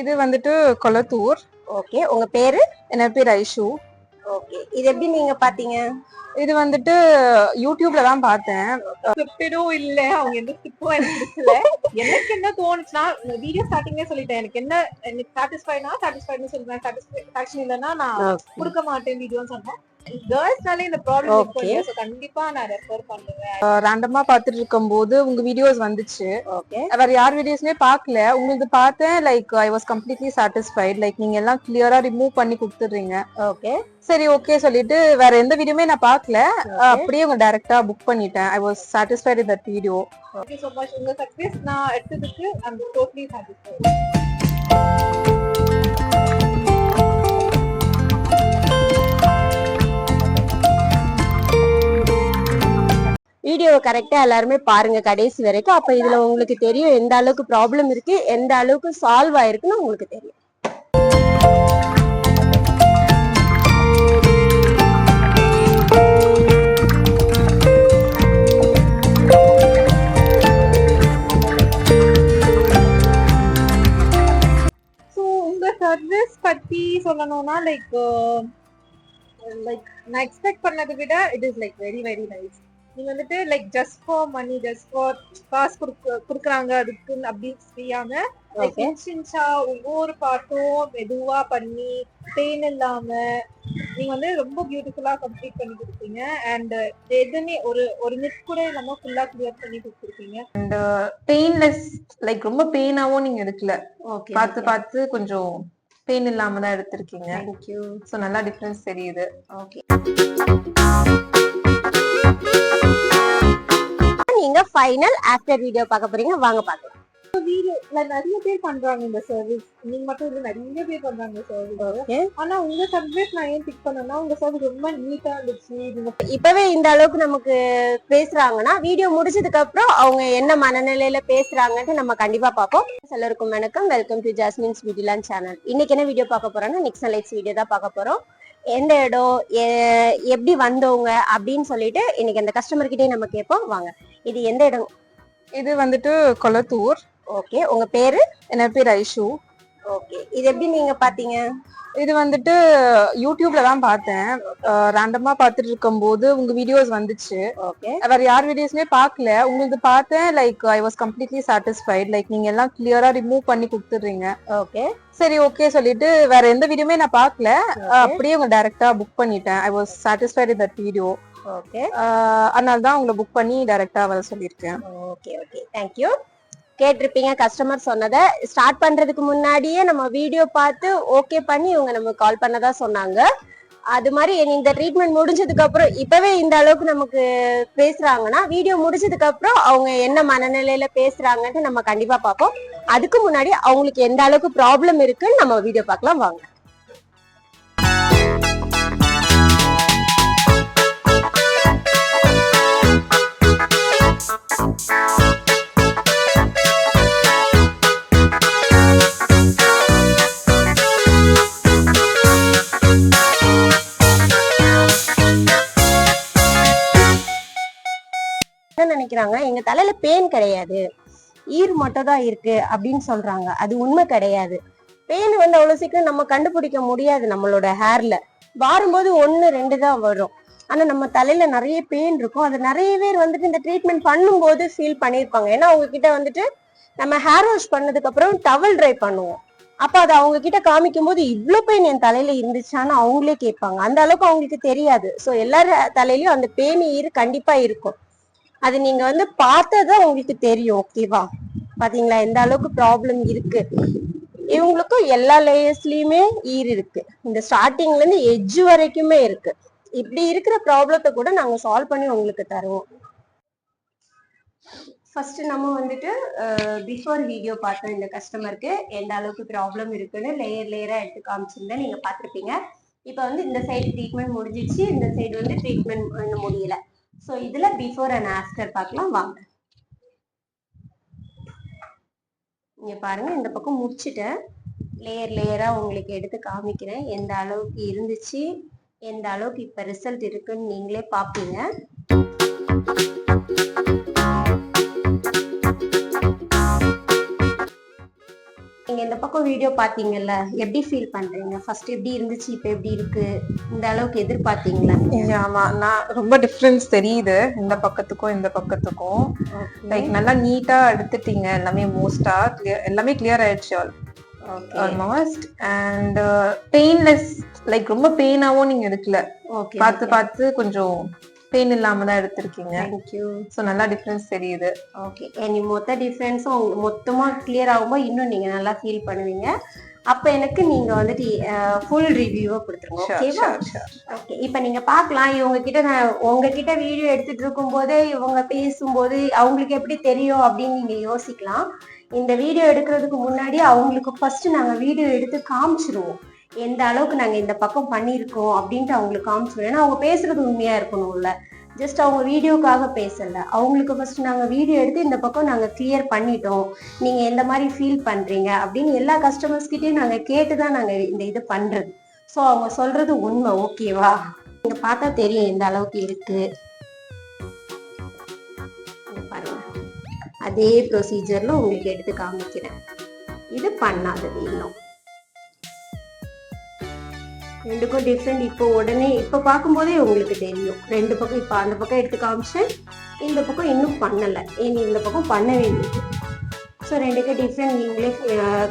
இது வந்துட்டு கொளத்தூர். ஓகே. உங்க பேரு? என்ன பேர் ஐஷு. ஓகே. இது எப்படி நீங்க பாத்தீங்க? இது வந்துட்டு யூடியூப்ல தான் பார்த்தேன். ஸ்கிரிப்டடும் இல்ல. அவங்க எந்த ஸ்கிரிப்டும் எனக்கு பிடிக்கல எனக்கு என்ன தோணுச்சுன்னா வீடியோ ஸ்டார்டிங்கே சொல்லிட்டேன். எனக்கு என்ன எனக்கு சாட்டிஸ்ஃபைனா சாட்டிஸ்ஃபைட்னு சொல்லுவேன் சாட்டிஸ்ஃபேக்ஷன் இல்லைன்னா நான் கொடுக்க மாட்டேன் வீடியோன்னு சொன்னேன். கேர்ள்ஸ்னாலே இந்த ப்ராப்ளம். இருக்கு So கண்டிப்பா நான் ரெஃபர் பண்ணுவேன். ரேண்டமா பார்த்துட்டு இருக்கும்போது உங்க வீடியோஸ் வந்துச்சு. ஓகே வேற யார் வீடியோஸ்மே பார்க்கல. உங்களுக்கு பார்த்தேன். Like I was completely satisfied like நீங்க எல்லாம் கிளியரா ரிமூவ் பண்ணி கொடுத்துடுறீங்க. ஓகே சரி ஓகே சொல்லிட்டு வேற எந்த வீடியோமே நான் பார்க்கல. அப்படியே உங்க டைரக்டா புக் பண்ணிட்டேன். I was satisfied with that video thank you so much உங்க சக்சஸ் நான் எடுத்ததுக்கு ஐம் டோட்லி சாட்டிஸ்ஃபைட் வீடியோ கரெக்டா எல்லாருமே பாருங்க கடைசி வரைக்கும். அப்ப இதுல உங்களுக்கு தெரியும் எந்த அளவுக்கு ப்ராப்ளம் இருக்கு எந்த அளவுக்கு சால்வ் ஆயிருக்குன்னு உங்களுக்கு தெரியும். ஸோ சர்வீஸ் பத்தி சொல்லணும்னா லைக் லைக் uh, நான் எக்ஸ்பெக்ட் பண்ணதை விட it is like very very nice நீங்க வந்துட்டு like just for money just for காசு கொடுக்க கொடுக்குறாங்க அதுக்கு அப்படி செய்யாம லைக். இன்சின்ஸா ஒவ்வொரு பாட்டும் மெதுவா பண்ணி பெயின் இல்லாம நீங்க வந்து ரொம்ப பியூட்டிஃபுல்லா கம்ப்ளீட் பண்ணி கொடுப்பீங்க அண்ட் எதுவுமே ஒரு ஒரு மிஸ் கூட இல்லாம ஃபுல்லா கிளியர் பண்ணி கொடுத்துருக்கீங்க. பெயின்லெஸ் லைக் ரொம்ப பெயினாவும் நீங்க எடுக்கல. பார்த்து பார்த்து கொஞ்சம் பெயின் இல்லாம தான் எடுத்திருக்கீங்க. சோ நல்லா டிஃபரன்ஸ் தெரியுது. ஓகே நீங்க ஃபைனல் ஆஃப்டர் வீடியோ பார்க்க போறீங்க. வாங்க பார்க்கலாம். இல்ல நிறைய பேர் பண்றாங்க இந்த சர்வீஸ் நீங்க மட்டும் இல்ல நிறைய பேர் பண்றாங்க சர்வீஸ் ஆனா உங்க சர்வீஸ் நான் ஏன் பிக் பண்ணேன்னா உங்க சர்வீஸ் ரொம்ப நீட்டா இருந்துச்சு. இப்பவே இந்த அளவுக்கு நமக்கு பேசுறாங்கன்னா வீடியோ முடிச்சதுக்கு அப்புறம் அவங்க என்ன மனநிலையில பேசுறாங்கன்னு நம்ம கண்டிப்பா பார்ப்போம். எல்லாருக்கும் வணக்கம். வெல்கம் டு ஜாஸ்மின்ஸ் பியூட்டிலான் சேனல் இன்னைக்கு என்ன வீடியோ பார்க்க போறோம்னா நிக்சன் லைட்ஸ் வீடியோ தான் பார்க்க போறோம். எந்த இடம் எப்படி வந்தவங்க அப்படின்னு சொல்லிட்டு இன்னைக்கு அந்த கஸ்டமர் கிட்டே நம்ம கேட்போம். வாங்க. இது எந்த இடம்? இது வந்துட்டு கொளத்தூர். ஓகே உங்க பேரு? என்ன பேர் ஐஷு. ஓகே இது எப்படி நீங்க பாத்தீங்க? இது வந்துட்டு யூடியூப்ல தான் பார்த்தேன். ரேண்டமா பார்த்துட்டு இருக்கும்போது உங்க வீடியோஸ் வந்துச்சு. ஓகே வேற யார் வீடியோஸ்மே பார்க்கல. உங்களுக்கு பார்த்தேன் like I was completely satisfied like நீங்க எல்லாம் கிளியரா ரிமூவ் பண்ணி கொடுத்துடுறீங்க. ஓகே சரி ஓகே சொல்லிட்டு வேற எந்த வீடியோமே நான் பார்க்கல. அப்படியே உங்க டைரக்டா புக் பண்ணிட்டேன். I was satisfied with that video okay அதனால தான் உங்களை புக் பண்ணி டைரக்டா வர சொல்லியிருக்கேன். ஓகே ஓகே தேங்க்யூ கேட்டிருப்பீங்க கஸ்டமர் சொன்னதை. ஸ்டார்ட் பண்றதுக்கு முன்னாடியே நம்ம வீடியோ பார்த்து ஓகே பண்ணி இவங்க நம்ம கால் பண்ணதா சொன்னாங்க. அது மாதிரி இந்த ட்ரீட்மெண்ட் முடிஞ்சதுக்கு அப்புறம் இப்பவே இந்த அளவுக்கு நமக்கு பேசுறாங்கன்னா வீடியோ முடிஞ்சதுக்கு அப்புறம் அவங்க என்ன மனநிலையில பேசுறாங்கன்னு நம்ம கண்டிப்பா பார்ப்போம். அதுக்கு முன்னாடி அவங்களுக்கு எந்த அளவுக்கு ப்ராப்ளம் இருக்குன்னு நம்ம வீடியோ பார்க்கலாம் வாங்க. என்ன நினைக்கிறாங்க. எங்க தலையில பேன் கிடையாது. ஈர் மட்டும் தான் இருக்கு அப்படின்னு சொல்றாங்க. அது உண்மை கிடையாது. பேன் வந்து அவ்வளவு சீக்கிரம் நம்ம கண்டுபிடிக்க முடியாது நம்மளோட ஹேர்ல வாரும்போது ஒன்னு ரெண்டு தான் வரும். ஆனா நம்ம தலையில நிறைய பெயின் இருக்கும். அது நிறைய பேர் வந்துட்டு இந்த ட்ரீட்மெண்ட் பண்ணும்போது ஃபீல் பண்ணியிருப்பாங்க. ஏன்னா அவங்க கிட்ட வந்துட்டு நம்ம ஹேர் வாஷ் பண்ணதுக்கு அப்புறம் டவல் ட்ரை பண்ணுவோம். அப்ப அது அவங்க கிட்ட காமிக்கும் போது இவ்ளோ பெயின் என் தலையில இருந்துச்சான்னு அவங்களே கேட்பாங்க. அந்த அளவுக்கு அவங்களுக்கு தெரியாது. சோ எல்லார் தலையிலயும் அந்த பேன் ஈர் கண்டிப்பா இருக்கும். அது நீங்க வந்து பார்த்தா உங்களுக்கு தெரியும் ஓகேவா பாத்தீங்களா? எந்த அளவுக்கு ப்ராப்ளம் இருக்கு? இவங்களுக்கும் எல்லா லேயர்ஸ்லயுமே ஈர் இருக்கு. இந்த ஸ்டார்டிங்ல இருந்து எஜ் வரைக்குமே இருக்கு. இப்படி இருக்கிற ப்ராப்ளத்தை கூட நாங்க சால்வ் பண்ணி உங்களுக்கு தருவோம். ஃபர்ஸ்ட் நம்ம வந்துட்டு பிஃபோர் வீடியோ பார்த்தோம் இந்த கஸ்டமருக்கு எந்த அளவுக்கு ப்ராப்ளம் இருக்குன்னு லேயர் லேயரா எடுத்து காமிச்சிருந்தேன் நீங்க பார்த்திருப்பீங்க. இப்போ வந்து இந்த சைடு ட்ரீட்மெண்ட் முடிஞ்சிச்சு இந்த சைடு வந்து ட்ரீட்மெண்ட் முடியல. ஸோ இதுல பிஃபோர் அண்ட் ஆஃப்டர் பார்க்கலாம். வாங்க. இங்கே பாருங்க இந்த பக்கம் முடிச்சுட்டேன். லேயர் லேயரா உங்களுக்கு எடுத்து காமிக்கிறேன். எந்த அளவுக்கு இருந்துச்சு எந்த அளவுக்கு இப்ப ரிசல்ட் இருக்குன்னு நீங்களே பாப்பீங்க நீங்க இந்த பக்கம் வீடியோ பாத்தீங்கல்ல எப்படி ஃபீல் பண்றீங்க? ஃபர்ஸ்ட் எப்படி இருந்துச்சு இப்ப எப்படி இருக்கு? இந்த அளவுக்கு எதிர்பார்த்தீங்களா ஆமா நான் ரொம்ப டிஃபரன்ஸ் தெரியுது. இந்த பக்கத்துக்கும் இந்த பக்கத்துக்கும் லைக் நல்லா நீட்டா எடுத்துட்டீங்க. எல்லாமே மோஸ்டா எல்லாமே கிளியர் ஆயிடுச்சு ஆல்மோஸ்ட் அண்ட் பெயின்லெஸ் லைக் ரொம்ப பெயினாவும் நீங்க எடுக்கல. பார்த்து பார்த்து கொஞ்சம் பெயின் இல்லாம தான் எடுத்திருக்கீங்க. தேங்க்யூ சோ நல்லா டிஃபரன்ஸ் தெரியுது. ஓகே இனி மொத்த டிஃப்ரென்ஸும் உங்களுக்கு மொத்தமா கிளியர் ஆகும்போது இன்னும் நீங்க நல்லா ஃபீல் பண்ணுவீங்க. அப்ப எனக்கு நீங்க வந்துட்டு ஃபுல் ரிவ்யூவை கொடுத்துருங்க. ஓகேவா. ஓகே இப்போ நீங்க பார்க்கலாம். இவங்க கிட்ட நான் உங்ககிட்ட வீடியோ எடுத்துட்டு இருக்கும்போதே இவங்க பேசும்போது அவங்களுக்கு எப்படி தெரியும் அப்படின்னு நீங்க யோசிக்கலாம். இந்த வீடியோ எடுக்கிறதுக்கு முன்னாடி அவங்களுக்கு ஃபர்ஸ்ட் நாங்க வீடியோ எடுத்து காமிச்சிருவோம். எந்த அளவுக்கு நாங்க இந்த பக்கம் பண்ணியிருக்கோம் அப்படின்ட்டு அவங்களுக்கு காமிச்சிருவோம் ஏன்னா அவங்க பேசுறது உண்மையா இருக்கணும்ல. ஜஸ்ட் அவங்க வீடியோக்காக பேசல. அவங்களுக்கு ஃபர்ஸ்ட் நாங்க வீடியோ எடுத்து இந்த பக்கம் நாங்க கிளியர் பண்ணிட்டோம். நீங்க எந்த மாதிரி ஃபீல் பண்றீங்க அப்படின்னு எல்லா கஸ்டமர்ஸ் கிட்டயும் நாங்க கேட்டு தான் நாங்க இந்த இது பண்றது. ஸோ அவங்க சொல்றது உண்மை. ஓகேவா நீங்க பார்த்தா தெரியும் எந்த அளவுக்கு இருக்கு. பாருங்க. அதே ப்ரொசீஜர்ல உங்களுக்கு எடுத்து காமிக்கிறேன். இது பண்ணாதது இன்னும். ரெண்டுக்கும் டிஃப்ரெண்ட் இப்போ உடனே இப்போ பார்க்கும்போதே உங்களுக்கு தெரியும். ரெண்டு பக்கம் இப்போ அந்த பக்கம் எடுத்து காமிச்சேன் இந்த பக்கம் இன்னும் பண்ணலை. இனி இந்த பக்கம் பண்ண வேண்டியது. ஸோ ரெண்டுக்கும் டிஃப்ரெண்ட் நீங்களே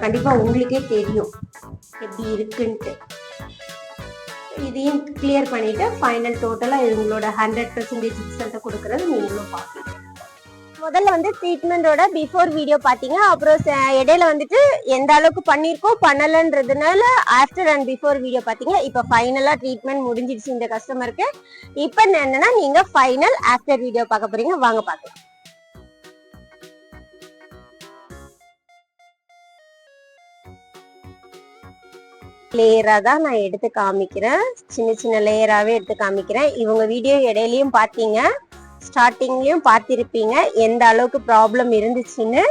கண்டிப்பாக உங்களுக்கே தெரியும். எப்படி இருக்குன்ட்டு. இதையும் கிளியர் பண்ணிவிட்டு ஃபைனல் டோட்டலாக உங்களோட ஹண்ட்ரட் பர்சன்டேஜ் ரிசல்ட்டை கொடுக்கறது நீங்களும் பார்க்கலாம். முதல்ல வந்து ட்ரீட்மெண்டோட பிஃபோர் வீடியோ பார்த்தீங்க. அப்புறம் ச- இடையில வந்துட்டு எந்த அளவுக்கு பண்ணியிருக்கோம் பண்ணலன்றதுனால ஆஃப்டர் அண்ட் பிஃபோர் வீடியோ பார்த்தீங்க. இப்போ ஃபைனலாக ட்ரீட்மெண்ட் முடிஞ்சிடுச்சு இந்த கஸ்டமருக்கு இப்போ என்னன்னா நீங்க ஃபைனல் ஆஃப்டர் வீடியோ பார்க்க போறீங்க. வாங்க பார்க்கலாம். லேயரா தான் நான் எடுத்து காமிக்கிறேன். சின்ன சின்ன லேயராகவே எடுத்து காமிக்கிறேன். இவங்க வீடியோ இடையிலையும் பார்த்தீங்க. ஸ்டார்டிங்லயும் பார்த்திருப்பீங்க. எந்த அளவுக்கு ப்ராப்ளம் இருந்துச்சுன்னு.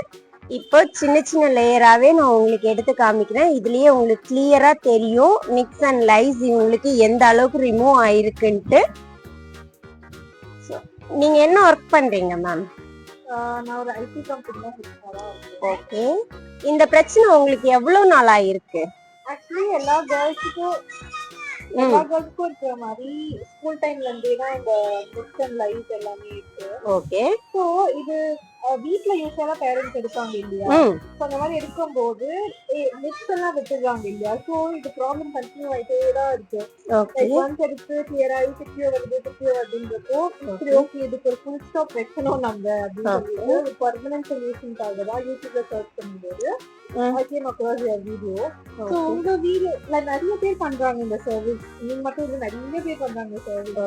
இப்போ சின்ன சின்ன லேயராகவே நான் உங்களுக்கு எடுத்து காமிக்கிறேன். இதுலயே உங்களுக்கு கிளியரா தெரியும். நிக்ஸ் அண்ட் லைஸ் இவங்களுக்கு எந்த அளவுக்கு ரிமூவ் ஆயிருக்குன்ட்டு. So, நீங்க என்ன ஒர்க் பண்றீங்க மேம் நான் ஒரு ஐடி ஓகே இந்த பிரச்சனை உங்களுக்கு எவ்வளவு நாளா இருக்கு ஆக்சுவலி எல்லா கேர்ள்ஸுக்கும் எல்லா கேர்ள்ஸுக்கும் இருக்கிற மாதிரி ஸ்கூல் டைம்ல இருந்தே தான் இந்த புக்ஸ் அண்ட் லைஃப் எல்லாமே இருக்கு. ஓகே ஸோ இது வீட்ல யூஸ்வலா பேரண்ட்ஸ் எடுப்பாங்க இல்லையா? ஸோ அந்த மாதிரி எடுக்கும்போது மிக்ஸ் எல்லாம் விட்டுடுறாங்க இல்லையா? ஸோ இது ப்ராப்ளம் கண்டினியூ ஆயிட்டே தான் இருக்கு. ஒன்ஸ் எடுத்து கிளியர் ஆகி சிக்கியோ வருது சிக்கியோ வருதுன்றப்போ சரி ஓகே இதுக்கு ஒரு ஃபுல் ஸ்டாப் வைக்கணும் நம்ம அப்படின்னு சொல்லிட்டு ஒரு பர்மனன்ட் சொல்யூஷனுக்காக தான் யூடியூப்ல சர்ச் பண்ணும்போது came across your video so உங்க வீடியோ நிறைய பேர் பண்றாங்க இந்த சர்வீஸ் நீங்க மட்டும் இல்ல நிறைய பேர் பண்றாங்க சர்வீஸ்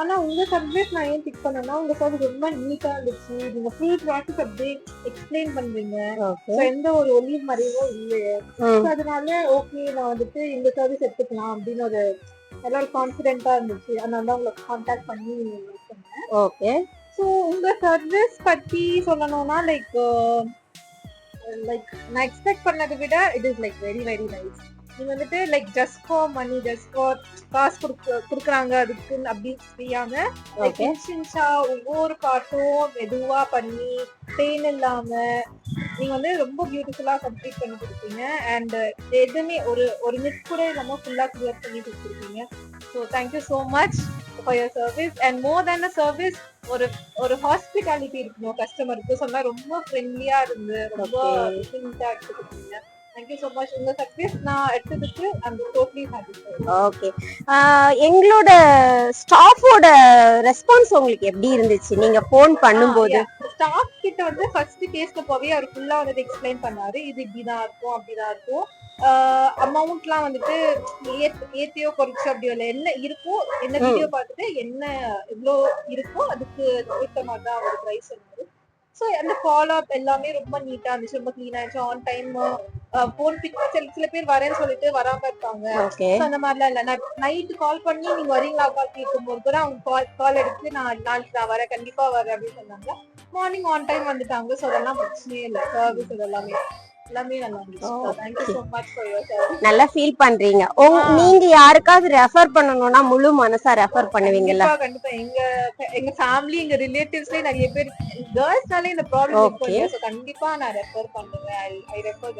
ஆனா உங்க சர்வீஸ் நான் ஏன் பிக் பண்ணேன்னா உங்க சர்வீஸ் ரொம்ப நீட்டா இருந்துச்சு. நீங்க ஃபுல் ப்ராசஸ் அப்படியே எக்ஸ்பிளைன் பண்றீங்க. எந்த ஒரு ஒளிவு மறைவும் இல்லையே. அதனால ஓகே நான் வந்துட்டு இந்த சர்வீஸ் எடுத்துக்கலாம் அப்படின்னு ஒரு எல்லாரும் கான்ஃபிடென்ட்டா இருந்துச்சு. அதனால தான் உங்களை கான்டாக்ட் பண்ணி ஓகே ஸோ உங்க சர்வீஸ் பத்தி சொல்லணும்னா லைக் லைக் நான் எக்ஸ்பெக்ட் பண்ணதை விட it is like very very nice நீங்க வந்துட்டு like just for money just for காசு கொடுக்க கொடுக்குறாங்க அதுக்கு அப்படி செய்யாம லைக். இன்ஸ்டன்ஸா ஒவ்வொரு பார்ட்டும் மெதுவா பண்ணி பெயின் இல்லாம நீங்க வந்து ரொம்ப பியூட்டிஃபுல்லா கம்ப்ளீட் பண்ணி கொடுப்பீங்க. அண்ட் எதுவுமே ஒரு ஒரு மிஸ் கூட இல்லாம ஃபுல்லா கிளியர் பண்ணி கொடுத்துருக்கீங்க so thank you so much for your service and more than a service ஒரு ஒரு ஹாஸ்பிட்டாலிட்டி இருக்கணும் கஸ்டமருக்கு சொன்னா ரொம்ப ஃப்ரெண்ட்லியா இருந்து ரொம்ப Okay. ஓகே எங்களோட ஸ்டாஃபோட ரெஸ்பான்ஸ் உங்களுக்கு எப்படி இருந்துச்சு? நீங்க ஃபோன் பண்ணும்போது. ஸ்டாஃப் கிட்ட வந்து ஃபர்ஸ்ட் கேஸ்ல போவே அவர் ஃபுல்லா வந்து எக்ஸ்பிளைன் பண்ணாரு. இது இப்படிதான் இருக்கும் அப்படிதான் இருக்கும். அமௌண்ட்லாம் வந்துட்டு ஏத்- ஏத்தியோ குறைச்சோ அப்படி இல்லை. என்ன இருக்கோ என்ன. வீடியோ பார்த்துட்டு என்ன எவ்வளோ இருக்கோ அதுக்கு ஏற்ற மாதிரி தான் அவர் ப்ரைஸ் சொன்னாரு. ஸோ அந்த ஃபாலோ அப் எல்லாமே ரொம்ப நீட்டா இருந்துச்சு. ரொம்ப க்ளீனா இருந்துச்சு. ஆன் டைம் ஃபோன் பிக் சில சில பேர் வரேன்னு சொல்லிட்டு வராம So, அந்த மாதிரிலாம் இல்ல. நான் நைட்டு கால் பண்ணி நீங்க வரீங்களா கால் கேட்கும்போது கூட அவங்க கால் கால் எடுத்து நான் நாளைக்கு நான் வரேன் கண்டிப்பா வரேன் அப்படின்னு சொன்னாங்க. மார்னிங் ஆன் டைம் வந்துட்டாங்க. ஸோ அதெல்லாம் பிரச்சனையே இல்லை. சர்வீஸ் இதெல்லாமே எல்லாமே. நல்லா ஃபீல் பண்றீங்க. நீங்க யாருக்காவது ரெஃபர் பண்ணணும்னா முழு மனசா ரெஃபர் பண்ணுவீங்கல்ல? கண்டிப்பா. எங்க எங்க ஃபேமிலி எங்க ரிலேட்டிவ்ஸ்லயே நிறைய பேர் கேர்ள்ஸ்னாலே இந்த ப்ராப்ளம் கண்டிப்பா நான் ரெஃபர் பண்ணுவேன். I refer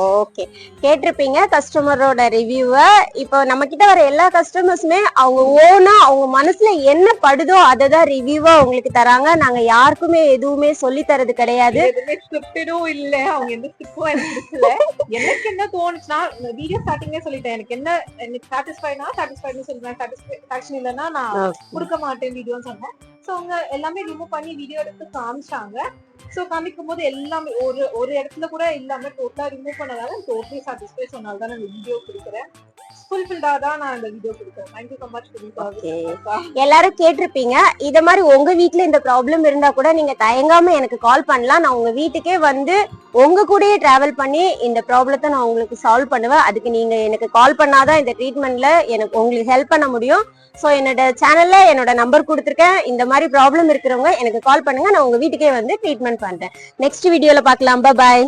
okay. கேட்டிருப்பீங்க கஸ்டமரோட ரிவ்யூவை இப்போ நம்ம கிட்ட வர எல்லா கஸ்டமர்ஸுமே அவங்க ஓனா அவங்க மனசுல என்ன படுதோ அதை தான் ரிவ்யூவா உங்களுக்கு தராங்க. நாங்க யாருக்குமே எதுவுமே சொல்லி தரது கிடையாது. ஸ்கிரிப்டடும் இல்ல. அவங்க எந்த ஸ்கிரிப்டும் எனக்கு எனக்கு என்ன தோணுச்சுன்னா வீடியோ ஸ்டார்டிங்கே சொல்லிட்டேன். எனக்கு என்ன எனக்கு சாட்டிஸ்ஃபைனா சாட்டிஸ்ஃபைட்னு சொல்றேன். சாட்டிஸ்ஃபேக்ஷன் இல்லைன்னா நான் கொடுக்க மாட்டேன் வீடியோன்னு சொன்னேன். ஸோ அவங்க எல்லாமே ரிமூவ் பண்ணி வீடியோ எடுத்து காமிச்சாங்க. ஸோ காமிக்கும் போது எல்லாமே ஒரு ஒரு இடத்துல கூட இல்லாம டோட்டலா ரிமூவ் பண்ணதால டோட்டலி சாட்டிஸ்ஃபை சொன்னால தான் நான் வீடியோ கொடுக்குறேன். ஃபுல்ஃபில்டா தான் நான் இந்த வீடியோ கொடுக்குறேன் தேங்க்யூ ஸோ மச் Okay. எல்லாரும் கேட்டிருப்பீங்க. இத மாதிரி உங்க வீட்ல இந்த ப்ராப்ளம் இருந்தா கூட நீங்க தயங்காம எனக்கு கால் பண்ணலாம். நான் உங்க வீட்டுக்கே வந்து உங்க கூடயே டிராவல் பண்ணி இந்த ப்ராப்ளத்தை நான் உங்களுக்கு சால்வ் பண்ணுவேன். அதுக்கு நீங்க எனக்கு கால் பண்ணாதான் இந்த ட்ரீட்மெண்ட்ல எனக்கு உங்களுக்கு ஹெல்ப் பண்ண முடியும். ஸோ என்னோட சேனல்ல என்னோட நம்பர் கொடுத்துருக்கேன். இந்த மாதிரி ப்ராப்ளம் இருக்கிறவங்க எனக்கு கால் பண்ணுங்க. நான் உங்க வீட்டுக்கே வந்து ட்ரீட்மெண்ட் பண்றேன். நெக்ஸ்ட் வீடியோல பார்க்கலாம். பாய்